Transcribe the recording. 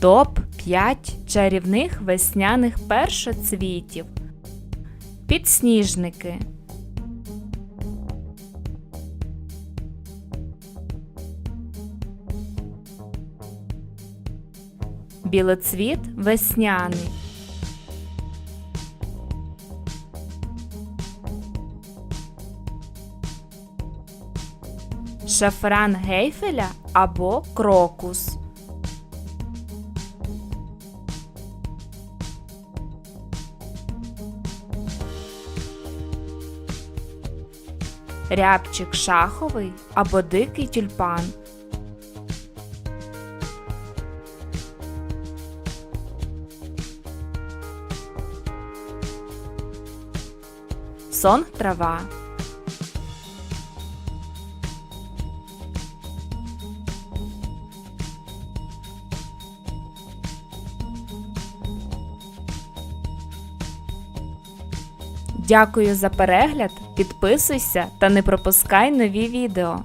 Топ 5 чарівних весняних першоцвітів. Підсніжники. Білоцвіт весняний. Шафран гейфеля або крокус. Рябчик шаховий або дикий тюльпан. Сон трава. Дякую за перегляд, підписуйся та не пропускай нові відео.